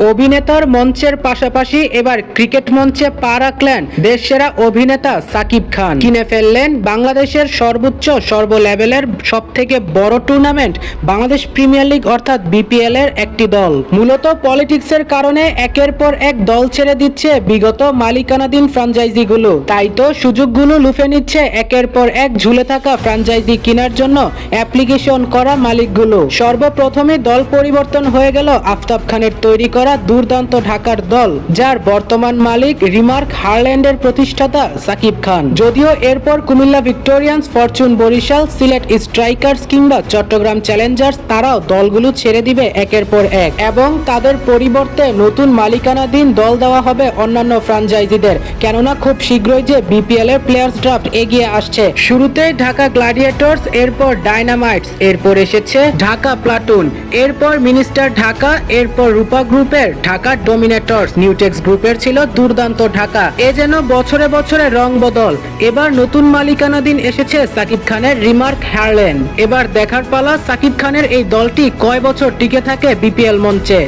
অভিনেতার মঞ্চের পাশাপাশি এবার ক্রিকেট মঞ্চে পা রাখলেন দেশসেরা অভিনেতা সাকিব খান। কিনে ফেললেন বাংলাদেশের সর্বোচ্চ সর্ব লেভেলের সব থেকে বড় টুর্নামেন্ট বাংলাদেশ প্রিমিয়ার লিগ অর্থাৎ বিপিএল এর একটি দল। মূলত পলিটিক্সের কারণে একের পর এক দল ছেড়ে দিচ্ছে বিগত মালিকানাধীন ফ্রাঞ্চাইজিগুলো। তাই তো সুযোগগুলো লুফে নিচ্ছে একের পর এক ঝুলে থাকা ফ্রাঞ্চাইজি কেনার জন্য অ্যাপ্লিকেশন করা মালিকগুলো। সর্বপ্রথমে দল পরিবর্তন হয়ে গেল আফতাব খানের তৈরি করা দুর্দান্ত ঢাকার দল, যার বর্তমান মালিক রিমার্ক হারল্যান্ডের প্রতিষ্ঠাতা সাকিব খান। যদিও এরপর Comilla Victorians Fortune Barishal, Sylhet Strikers কিংবা চট্টগ্রাম চ্যালেঞ্জার্স, তারাও দলগুলো ছেড়ে দিবে একের পর এক। এবং তাদের পরিবর্তে নতুন মালিকানাধীন দল দেওয়া হবে অন্যান্য ফ্রাঞ্চাইজিদের। কেননা খুব শীঘ্রই যে বিপিএল এর প্লেয়ার্স ড্রাফট এগিয়ে আসছে। শুরুতেই ঢাকা গ্লাডিয়েটর্স, এরপর ডাইনামাইটস এরপর এসেছে ঢাকা প্লাটুন, এরপর মিনিস্টার ঢাকা, এরপর রূপা গ্রুপের ঢাকা ডোমিনেটর নিউটেক্স গ্রুপের ছিল দুর্দান্ত ঢাকা। এ যেন বছরে বছরে রং বদল। এবার নতুন মালিকানাধীন এসেছে সাকিব খানের রিমার্ক হ্যারলেন এবার দেখার পালা সাকিব খানের এই দলটি কয় বছর টিকে থাকে বিপিএল মঞ্চে?